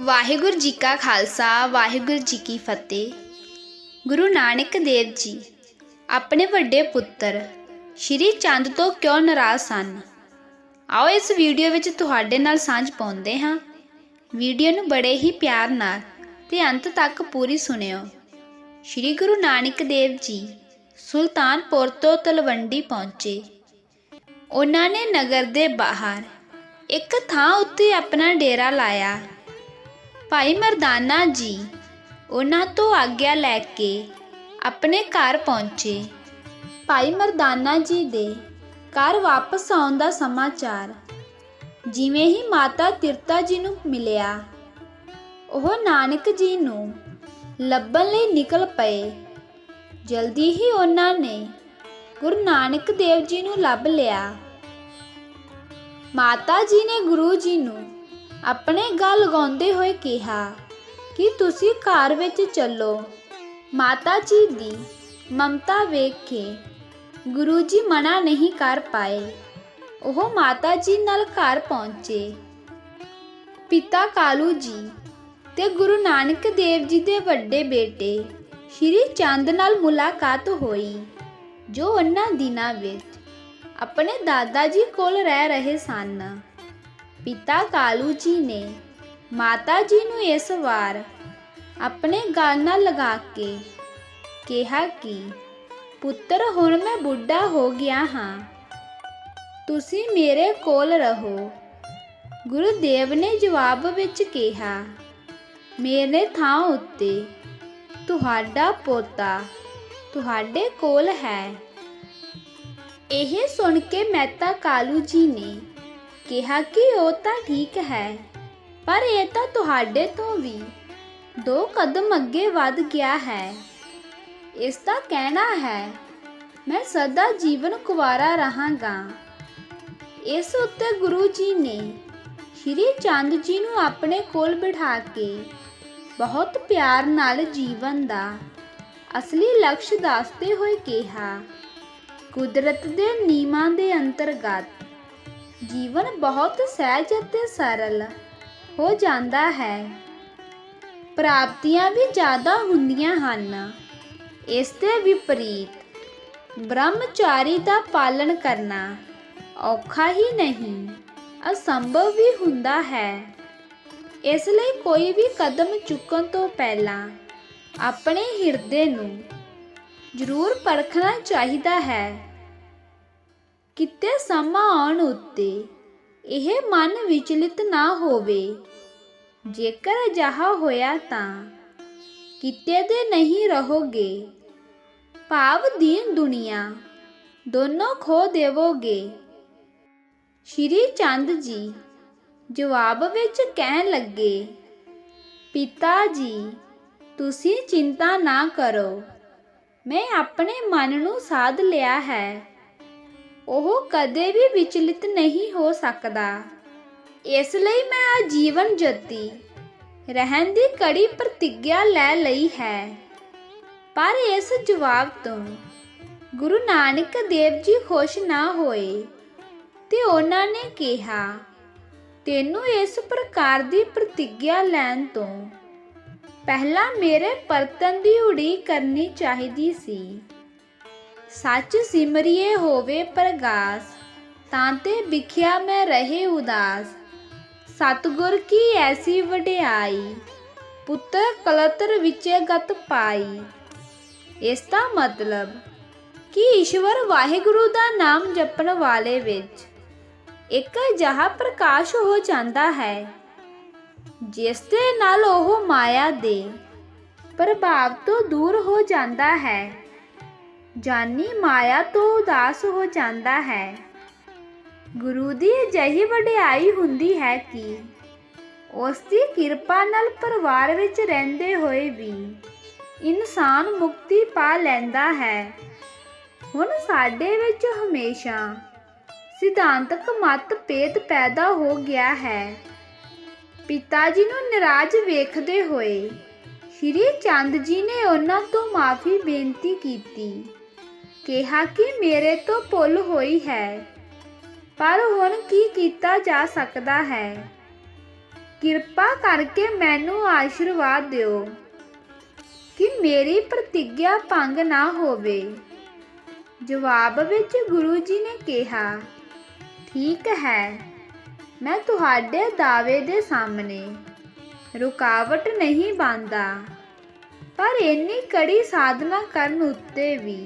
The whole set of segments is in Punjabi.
ਵਾਹਿਗੁਰੂ ਜੀ ਕਾ ਖਾਲਸਾ, ਵਾਹਿਗੁਰੂ ਜੀ ਕੀ ਫਤਿਹ। ਗੁਰੂ ਨਾਨਕ ਦੇਵ ਜੀ, ਆਪਣੇ ਵੱਡੇ ਪੁੱਤਰ, ਸ਼੍ਰੀ ਚੰਦ ਤੋਂ ਕਿਉਂ ਨਾਰਾਜ਼ ਸਨ? ਆਓ ਇਸ ਵੀਡੀਓ ਵਿੱਚ ਤੁਹਾਡੇ ਨਾਲ ਸਾਂਝ ਪਾਉਂਦੇ ਹਾਂ। ਵੀਡੀਓ ਨੂੰ ਬੜੇ ਹੀ ਪਿਆਰ ਨਾਲ ਤੇ ਅੰਤ ਤੱਕ ਪੂਰੀ ਸੁਣਿਓ। ਸ਼੍ਰੀ ਗੁਰੂ ਨਾਨਕ ਦੇਵ ਜੀ, ਸੁਲਤਾਨਪੁਰ ਤੋਂ ਤਲਵੰਡੀ ਪਹੁੰਚੇ। ਉਹਨਾਂ ਨੇ ਨਗਰ ਦੇ ਬਾਹਰ ਇੱਕ ਥਾਂ ਉੱਤੇ ਆਪਣਾ ਡੇਰਾ ਲਾਇਆ। ਭਾਈ ਮਰਦਾਨਾ ਜੀ, ਉਹਨਾਂ ਤੋਂ ਆਗਿਆ ਲੈ ਕੇ ਆਪਣੇ ਘਰ ਪਹੁੰਚੇ। ਭਾਈ ਮਰਦਾਨਾ ਜੀ ਦੇ ਘਰ ਵਾਪਸ ਆਉਣ ਦਾ ਸਮਾਚਾਰ ਜਿਵੇਂ ਹੀ ਮਾਤਾ ਤਿਰਤਾ ਜੀ ਨੂੰ ਮਿਲਿਆ, ਉਹ ਨਾਨਕ ਜੀ ਨੂੰ ਲੱਭਣ ਲਈ ਨਿਕਲ ਪਏ। ਜਲਦੀ ਹੀ ਉਹਨਾਂ ਨੇ ਗੁਰੂ ਨਾਨਕ ਦੇਵ ਜੀ ਨੂੰ ਲੱਭ ਲਿਆ। ਮਾਤਾ ਜੀ ਨੇ ਗੁਰੂ ਜੀ ਨੂੰ ਆਪਣੇ ਗੱਲ ਲਗਾਉਂਦੇ ਹੋਏ ਕਿਹਾ, ਕਿ ਤੁਸੀਂ ਘਰ ਵਿੱਚ ਚੱਲੋ? ਮਾਤਾ ਜੀ ਦੀ ਮਮਤਾ ਵੇਖ ਕੇ ਗੁਰੂ ਜੀ ਮਨਾ ਨਹੀਂ ਕਰ ਪਾਏ। ਉਹ ਮਾਤਾ ਜੀ ਨਾਲ ਘਰ ਪਹੁੰਚੇ। ਪਿਤਾ ਕਾਲੂ ਜੀ ਤੇ ਗੁਰੂ ਨਾਨਕ ਦੇਵ ਜੀ ਦੇ ਵੱਡੇ ਬੇਟੇ ਸ਼੍ਰੀ ਚੰਦ ਨਾਲ ਮੁਲਾਕਾਤ ਹੋਈ, ਜੋ ਉਹਨਾਂ ਦਿਨਾਂ ਵਿੱਚ ਆਪਣੇ ਦਾਦਾ ਜੀ ਕੋਲ ਰਹਿ ਰਹੇ ਸਨ। ਪਿਤਾ ਕਾਲੂ ਜੀ ਨੇ ਮਾਤਾ ਜੀ ਨੂੰ ਇਸ ਵਾਰ ਆਪਣੇ ਗਲ ਨਾਲ ਲਗਾ ਕੇ ਕਿਹਾ ਕਿ, ਪੁੱਤਰ, ਹੁਣ ਮੈਂ ਬੁੱਢਾ ਹੋ ਗਿਆ ਹਾਂ। ਤੁਸੀਂ ਮੇਰੇ ਕੋਲ ਰਹੋ। ਗੁਰੂਦੇਵ ਨੇ ਜਵਾਬ ਵਿੱਚ ਕਿਹਾ, ਮੇਰੇ ਥਾਂ ਉੱਤੇ ਤੁਹਾਡਾ ਪੋਤਾ ਤੁਹਾਡੇ ਕੋਲ ਹੈ। ਇਹ ਸੁਣ ਕੇ ਮਹਿਤਾ ਕਾਲੂ ਜੀ ਨੇ ਕਿਹਾ ਕਿ ਉਹ ਤਾਂ ਠੀਕ ਹੈ, ਪਰ ਇਹ ਤਾਂ ਤੁਹਾਡੇ ਤੋਂ ਵੀ ਦੋ ਕਦਮ ਅੱਗੇ ਵੱਧ ਗਿਆ ਹੈ। ਇਸ ਦਾ ਕਹਿਣਾ ਹੈ, ਮੈਂ ਸਦਾ ਜੀਵਨ ਕੁਵਾਰਾ ਰਹਾਂਗਾ। ਇਸ ਉੱਤੇ ਗੁਰੂ ਜੀ ਨੇ ਸ਼੍ਰੀ ਚੰਦ ਜੀ ਨੂੰ ਆਪਣੇ ਕੋਲ ਬਿਠਾ ਕੇ ਬਹੁਤ ਪਿਆਰ ਨਾਲ ਜੀਵਨ ਦਾ ਅਸਲੀ ਲਕਸ਼ ਦੱਸਦੇ ਹੋਏ ਕਿਹਾ, ਕੁਦਰਤ ਦੇ ਨਿਯਮਾਂ ਦੇ ਅੰਤਰਗਤ ਜੀਵਨ ਬਹੁਤ ਸਹਿਜ ਅਤੇ ਸਰਲ ਹੋ ਜਾਂਦਾ ਹੈ। ਪ੍ਰਾਪਤੀਆਂ ਵੀ ਜ਼ਿਆਦਾ ਹੁੰਦੀਆਂ ਹਨ। ਇਸ ਦੇ ਵਿਪਰੀਤ, ਬ੍ਰਹਮਚਾਰੀ ਦਾ ਪਾਲਣ ਕਰਨਾ ਔਖਾ ਹੀ ਨਹੀਂ, ਅਸੰਭਵ ਵੀ ਹੁੰਦਾ ਹੈ। ਇਸ ਲਈ ਕੋਈ ਵੀ ਕਦਮ ਚੁੱਕਣ ਤੋਂ ਪਹਿਲਾਂ ਆਪਣੇ ਹਿਰਦੇ ਨੂੰ ਜ਼ਰੂਰ ਪਰਖਣਾ ਚਾਹੀਦਾ ਹੈ। ਕਿਤੇ ਸਮਾਂ ਆਉਣ ਉੱਤੇ ਇਹ ਮਨ ਵਿਚਲਿਤ ਨਾ ਹੋਵੇ। ਜੇਕਰ ਅਜਿਹਾ ਹੋਇਆ ਤਾਂ ਕਿਤੇ ਦੇ ਨਹੀਂ ਰਹੋਗੇ। ਭਾਵ ਦੀਨ ਦੁਨੀਆ, ਦੋਨੋਂ ਖੋ ਦੇਵੋਗੇ। ਸ਼੍ਰੀ ਚੰਦ ਜੀ ਜਵਾਬ ਵਿੱਚ ਕਹਿਣ ਲੱਗੇ, ਪਿਤਾ ਜੀ, ਤੁਸੀਂ ਚਿੰਤਾ ਨਾ ਕਰੋ। ਮੈਂ ਆਪਣੇ ਮਨ ਨੂੰ ਸਾਧ ਲਿਆ ਹੈ। ਉਹ ਕਦੇ ਵੀ ਵਿਚਲਿਤ ਨਹੀਂ ਹੋ ਸਕਦਾ। ਇਸ ਲਈ ਮੈਂ ਆਜੀਵਨ ਜਤੀ ਰਹਿਣ ਦੀ ਕੜੀ ਪ੍ਰਤੀਗਿਆ ਲੈ ਲਈ ਹੈ। ਪਰ ਇਸ ਜਵਾਬ ਤੋਂ ਗੁਰੂ ਨਾਨਕ ਦੇਵ ਜੀ ਖੁਸ਼ ਨਾ ਹੋਏ ਤੇ ਉਹਨਾਂ ਨੇ ਕਿਹਾ, ਤੈਨੂੰ ਇਸ ਪ੍ਰਕਾਰ ਦੀ ਪ੍ਰਤੀਗਿਆ ਲੈਣ ਤੋਂ ਪਹਿਲਾਂ ਮੇਰੇ ਪਰਤਨ ਦੀ ਉਡੀਕ ਕਰਨੀ ਚਾਹੀਦੀ ਸੀ। ਸੱਚ ਸਿਮਰਿਏ ਹੋਵੇ ਪ੍ਰਗਾਸ, ਤਾਂ ਤੇ ਵਿਖਿਆ ਮੈਂ ਰਹੇ ਉਦਾਸ। ਸਤਗੁਰ ਕੀ ਐਸੀ ਵਡਿਆਈ, ਪੁੱਤਰ ਕਲਤਰ ਵਿਚੇ ਗਤ ਪਾਈ। ਇਸ ਦਾ ਮਤਲਬ, ਕਿ ਈਸ਼ਵਰ ਵਾਹਿਗੁਰੂ ਦਾ ਨਾਮ ਜਪਣ ਵਾਲੇ ਵਿੱਚ ਇੱਕ ਅਜਿਹਾ ਪ੍ਰਕਾਸ਼ ਹੋ ਜਾਂਦਾ ਹੈ, ਜਿਸ ਦੇ ਨਾਲ ਉਹ ਮਾਇਆ ਦੇ ਪ੍ਰਭਾਵ ਤੋਂ ਦੂਰ ਹੋ ਜਾਂਦਾ ਹੈ। ਜਾਨੀ ਮਾਇਆ ਤੋਂ ਉਦਾਸ ਹੋ ਜਾਂਦਾ ਹੈ। ਗੁਰੂ ਦੀ ਅਜਿਹੀ ਵਡਿਆਈ ਹੁੰਦੀ ਹੈ ਕਿ ਉਸ ਦੀ ਕਿਰਪਾ ਨਾਲ ਪਰਿਵਾਰ ਵਿੱਚ ਰਹਿੰਦੇ ਹੋਏ ਵੀ ਇਨਸਾਨ ਮੁਕਤੀ ਪਾ ਲੈਂਦਾ ਹੈ। ਹੁਣ ਸਾਡੇ ਵਿੱਚ ਹਮੇਸ਼ਾ ਸਿਧਾਂਤਕ ਮਤਭੇਦ ਪੈਦਾ ਹੋ ਗਿਆ ਹੈ। ਪਿਤਾ ਜੀ ਨੂੰ ਨਿਰਾਸ਼ ਵੇਖਦੇ ਹੋਏ ਸ਼੍ਰੀ ਚੰਦ ਜੀ ਨੇ ਉਹਨਾਂ ਤੋਂ ਮਾਫੀ ਬੇਨਤੀ ਕੀਤੀ। ਕਿਹਾ ਕਿ ਮੇਰੇ ਤੋਂ ਭੁੱਲ ਹੋਈ ਹੈ, ਪਰ ਹੁਣ ਕੀ ਕੀਤਾ ਜਾ ਸਕਦਾ ਹੈ? ਕਿਰਪਾ ਕਰਕੇ ਮੈਨੂੰ ਆਸ਼ੀਰਵਾਦ ਦਿਓ ਕਿ ਮੇਰੀ ਪ੍ਰਤੀਗਿਆ ਭੰਗ ਨਾ ਹੋਵੇ। ਜਵਾਬ ਵਿੱਚ ਗੁਰੂ ਜੀ ਨੇ ਕਿਹਾ, ਠੀਕ ਹੈ, ਮੈਂ ਤੁਹਾਡੇ ਦਾਅਵੇ ਦੇ ਸਾਹਮਣੇ ਰੁਕਾਵਟ ਨਹੀਂ ਬਣਦਾ ਪਰ ਇੰਨੀ ਕੜੀ ਸਾਧਨਾ ਕਰਨ ਉੱਤੇ ਵੀ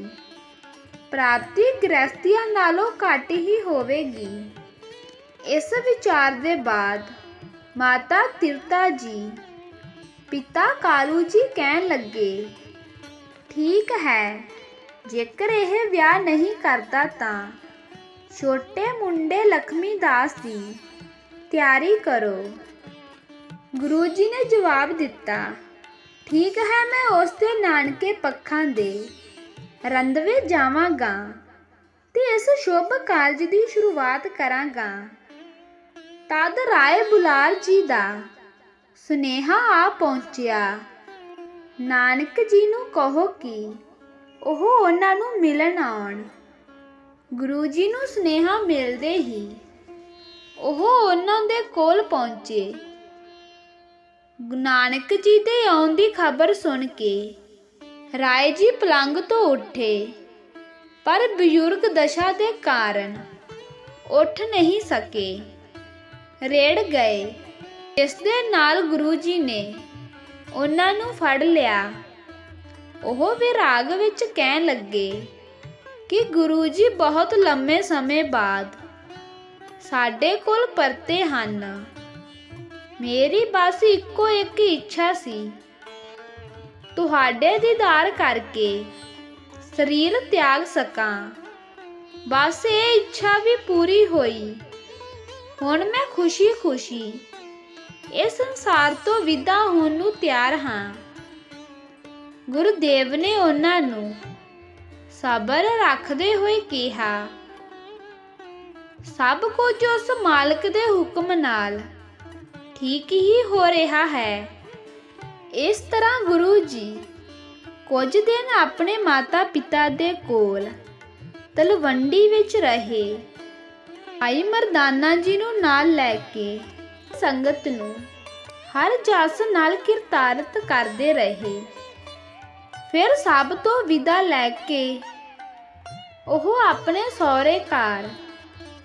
ਪ੍ਰਾਪਤੀ ਗ੍ਰਸਤੀਆਂ ਨਾਲੋਂ ਘੱਟ ਹੀ ਹੋਵੇਗੀ। ਇਸ ਵਿਚਾਰ ਦੇ ਬਾਅਦ ਮਾਤਾ ਤਿਰਤਾ ਜੀ ਪਿਤਾ ਕਾਲੂ ਜੀ ਕਹਿਣ ਲੱਗੇ, ਠੀਕ ਹੈ, ਜੇਕਰ ਇਹ ਵਿਆਹ ਨਹੀਂ ਕਰਦਾ ਤਾਂ ਛੋਟੇ ਮੁੰਡੇ ਲਖਮੀ ਦਾਸ ਦੀ ਤਿਆਰੀ ਕਰੋ। ਗੁਰੂ ਜੀ ਨੇ ਜਵਾਬ ਦਿੱਤਾ, ਠੀਕ ਹੈ, ਮੈਂ ਉਸ ਦੇ ਨਾਨਕੇ ਪੱਖਾਂ ਦੇ ਰੰਦਵੇ ਜਾਵਾਂਗਾ ਤੇ ਇਸ ਸ਼ੁਭ ਕਾਰਜ ਦੀ ਸ਼ੁਰੂਆਤ ਕਰਾਂਗਾ। ਤਦ ਰਾਏ ਬੁਲਾਰ ਜੀ ਦਾ ਸੁਨੇਹਾ ਆ ਪਹੁੰਚਿਆ। ਨਾਨਕ ਜੀ ਨੂੰ ਕਹੋ ਕਿ ਉਹ ਉਹਨਾਂ ਨੂੰ ਮਿਲਣ ਆਉਣ। ਗੁਰੂ ਜੀ ਨੂੰ ਸੁਨੇਹਾ ਮਿਲਦੇ ਹੀ ਉਹ ਉਹਨਾਂ ਦੇ ਕੋਲ ਪਹੁੰਚੇ। ਨਾਨਕ ਜੀ ਦੇ ਆਉਣ ਦੀ ਖਬਰ ਸੁਣ ਕੇ ਰਾਏ ਜੀ ਪਲੰਗ ਤੋਂ ਉੱਠੇ, ਪਰ ਬਜ਼ੁਰਗ ਦਸ਼ਾ ਦੇ ਕਾਰਨ ਉੱਠ ਨਹੀਂ ਸਕੇ। ਰੇੜ ਗਏ। ਇਸ ਦੇ ਨਾਲ ਗੁਰੂ ਜੀ ਨੇ ਉਹਨਾਂ ਨੂੰ ਫੜ ਲਿਆ। ਉਹ ਵਿਰਾਗ ਵਿੱਚ ਕਹਿਣ ਲੱਗੇ ਕਿ ਗੁਰੂ ਜੀ ਬਹੁਤ ਲੰਮੇ ਸਮੇਂ ਬਾਅਦ ਸਾਡੇ ਕੋਲ ਪਰਤੇ ਹਨ। ਮੇਰੀ ਬਸ ਇੱਕੋ ਇੱਕ ਇੱਛਾ ਸੀ ਤੁਹਾਡੇ ਦੀਦਾਰ ਕਰਕੇ ਸਰੀਰ ਤਿਆਗ ਸਕਾਂ। ਬਸ ਇਹ ਇੱਛਾ ਵੀ ਪੂਰੀ ਹੋਈ। ਹੁਣ ਮੈਂ ਖੁਸ਼ੀ-ਖੁਸ਼ੀ ਇਸ ਸੰਸਾਰ ਤੋਂ ਵਿਦਾ ਹੋਣ ਨੂੰ ਤਿਆਰ ਹਾਂ। ਗੁਰਦੇਵ ਨੇ ਉਹਨਾਂ ਨੂੰ ਸਬਰ ਰੱਖਦੇ ਹੋਏ ਕਿਹਾ, ਸਭ ਕੁਝ ਉਸ ਮਾਲਕ ਦੇ ਹੁਕਮ ਨਾਲ ਠੀਕ ਹੀ ਹੋ ਰਿਹਾ ਹੈ। ਇਸ ਤਰ੍ਹਾਂ ਗੁਰੂ ਜੀ ਕੁਝ ਦਿਨ ਆਪਣੇ ਮਾਤਾ-ਪਿਤਾ ਦੇ ਕੋਲ ਤਲਵੰਡੀ ਵਿੱਚ ਰਹੇ। ਭਾਈ ਮਰਦਾਨਾ ਜੀ ਨੂੰ ਨਾਲ ਲੈ ਕੇ ਸੰਗਤ ਨੂੰ ਹਰ ਜਸ ਨਾਲ ਕਿਰਤਾਰਤ ਕਰਦੇ ਰਹੇ। ਫਿਰ ਸਭ ਤੋਂ ਵਿਦਾ ਲੈ ਕੇ ਉਹ ਆਪਣੇ ਸਹੁਰੇ ਘਰ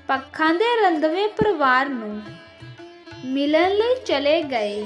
ਪੱਖਾਂ ਦੇ ਰੰਦਵੇ ਪਰਿਵਾਰ ਨੂੰ ਮਿਲਣ ਲਈ ਚਲੇ ਗਏ।